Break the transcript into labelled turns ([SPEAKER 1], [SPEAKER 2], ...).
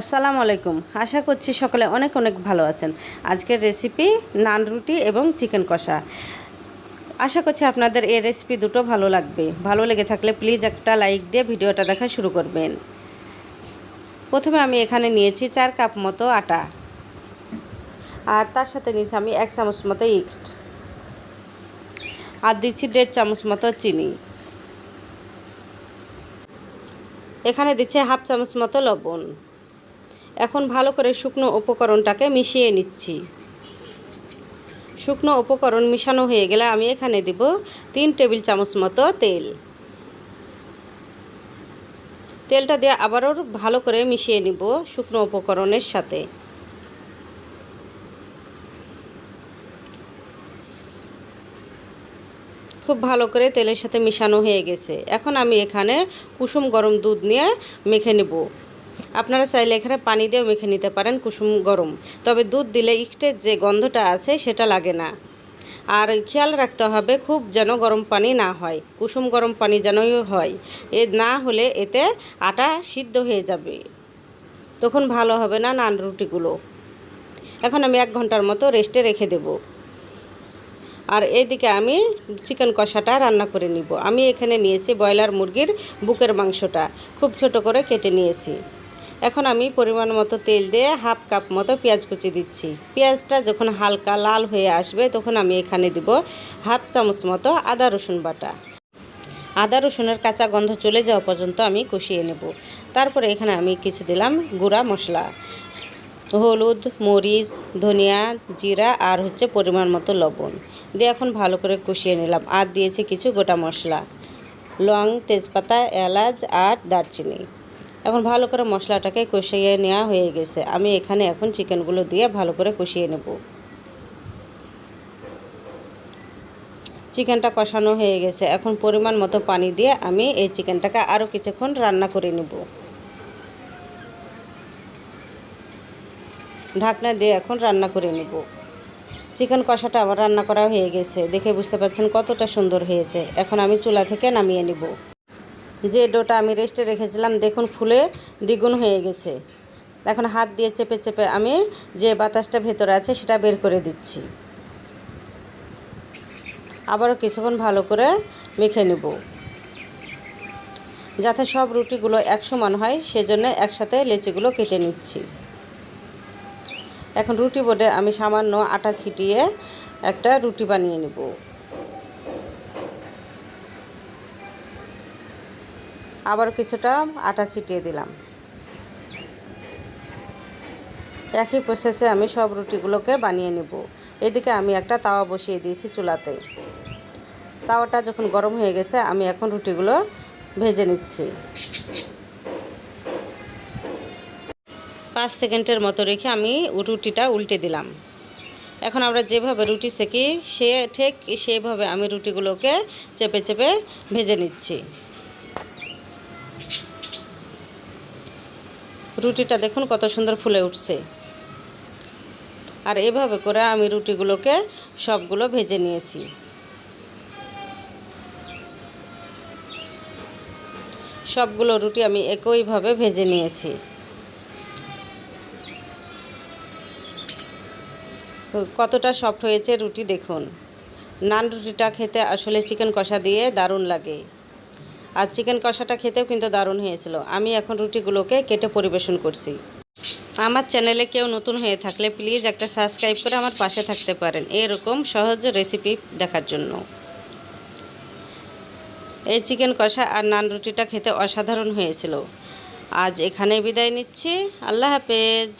[SPEAKER 1] আসসালামু আলাইকুম। আশা করছি সকলে অনেক অনেক ভালো আছেন। আজকের রেসিপি নান রুটি এবং চিকেন কষা। আশা করছি আপনাদের এই রেসিপি দুটো ভালো লাগবে। ভালো লেগে থাকলে প্লিজ একটা লাইক দিয়ে ভিডিওটা দেখা শুরু করবেন। প্রথমে আমি এখানে নিয়েছি চার কাপ মতো আটা। আর তার সাথে নিয়েছি আমি এক চামচ মতো ইক্সড আর দিচ্ছি দেড় চামচ মতো চিনি। এখানে দিচ্ছে হাফ চামচ মতো লবণ। এখন ভালো করে শুকনো উপকরণটাকে মিশিয়ে নিচ্ছি। শুকনো উপকরণ মিশানো হয়ে গেলে আমি এখানে দিব তিন টেবিল চামচ মতো তেল। তেলটা দিয়ে আবারও ভালো করে মিশিয়ে নিব শুকনো উপকরণের সাথে। খুব ভালো করে তেলের সাথে মিশানো হয়ে গেছে। এখন আমি এখানে কুসুম গরম দুধ নিয়ে মেখে নেব। আপনারা চাইলে এখানে পানি দিয়েও মেখে নিতে পারেন কুসুম গরম। তবে দুধ দিলে ইস্টের যে গন্ধটা আছে সেটা লাগে না। আর খেয়াল রাখতে হবে খুব যেন গরম পানি না হয়, কুসুম গরম পানি যেনই হয়। এ না হলে এতে আটা সিদ্ধ হয়ে যাবে। তখন ভালো হবে না নান রুটিগুলো। এখন আমি এক ঘণ্টার মতো রেস্টে রেখে দেব। আর এইদিকে আমি চিকেন কষাটা রান্না করে নিব। আমি এখানে নিয়েছি ব্রয়লার মুরগির বুকের মাংসটা। খুব ছোট করে কেটে নিয়েছি। এখন আমি পরিমাণ মতো তেল দিয়ে হাফ কাপ মতো পেঁয়াজ কুচি দিচ্ছি। পেঁয়াজটা যখন হালকা লাল হয়ে আসবে, তখন আমি এখানে দিব হাফ চামচ মতো আদা রসুন বাটা। আদা রসুনের কাঁচা গন্ধ চলে যাওয়া পর্যন্ত আমি কষিয়ে নেব। তারপরে এখানে আমি কিছু দিলাম গুঁড়া মশলা। হলুদ, মরিচ, ধনিয়া, জিরা আর হচ্ছে পরিমাণ মতো লবণ। দিয়ে এখন ভালো করে কষিয়ে নিলাম। আর দিয়েছি কিছু গোটা মশলা। লং তেজপাতা, এলাচ আর দারচিনি। এখন ভালো করে মশলাটাকে কষিয়ে নেওয়া হয়ে গেছে। আমি এখানে এখন চিকেনগুলো দিয়ে ভালো করে কষিয়ে নেব। চিকেনটা কষানো হয়ে গেছে। এখন পরিমাণ মতো পানি দিয়ে আমি এই চিকেনটাকে আরও কিছুক্ষণ রান্না করে নেব। ঢাকনা দিয়ে এখন রান্না করে নেব। চিকেন কষাটা আবার রান্না করা হয়ে গেছে। দেখে বুঝতে পারছেন কতটা সুন্দর হয়েছে। এখন আমি চুলা থেকে নামিয়ে নেব। যে ডোটা আমি রেস্টে রেখেছিলাম, দেখুন ফুলে দ্বিগুণ হয়ে গেছে। এখন হাত দিয়ে চেপে চেপে আমি যে বাতাসটা ভেতরে আছে সেটা বের করে দিচ্ছি। আবারও কিছুক্ষণ ভালো করে মেখে নেব। যাতে সব রুটিগুলো এক সমান হয়, সেজন্য একসাথে লেচিগুলো কেটে নিচ্ছি। এখন রুটি বোর্ডে আমি সামান্য আটা ছিটিয়ে একটা রুটি বানিয়ে নেব। আবার কিছুটা আটা ছিটিয়ে দিলাম। একই প্রসেসে আমি সব রুটিগুলোকে বানিয়ে নেব। এদিকে আমি একটা তাওয়া বসিয়ে দিয়েছি চুলাতে। তাওয়াটা যখন গরম হয়ে গেছে, আমি এখন রুটিগুলো ভেজে নিচ্ছি। পাঁচ সেকেন্ডের মতো রেখে আমি রুটিটা উল্টে দিলাম। এখন আমরা যেভাবে রুটি সেকি, সে ঠিক সেভাবে আমি রুটিগুলোকে চেপে চেপে ভেজে নিচ্ছি। রুটিটা দেখুন কত সুন্দর ফুলে উঠছে। আর এভাবে করে আমি রুটিগুলোকে সবগুলো ভেজে নিয়েছি। সবগুলো রুটি আমি একইভাবে ভেজে নিয়েছি। কতটা সফট হয়েছে রুটি দেখুন। নান রুটিটা খেতে আসলে চিকেন কষা দিয়ে দারুণ লাগে। আর চিকেন কষাটা খেতেও কিন্তু দারুণ হয়েছিল। আমি এখন রুটিগুলোকে কেটে পরিবেশন করছি। আমার চ্যানেলে কেউ নতুন হয়ে থাকলে প্লিজ একটা সাবস্ক্রাইব করে আমার পাশে থাকতে পারেন এরকম সহজ রেসিপি দেখার জন্য। এই চিকেন কষা আর নান রুটিটা খেতে অসাধারণ হয়েছিল। আজ এখানে বিদায় নিচ্ছি। আল্লাহ হাফেজ।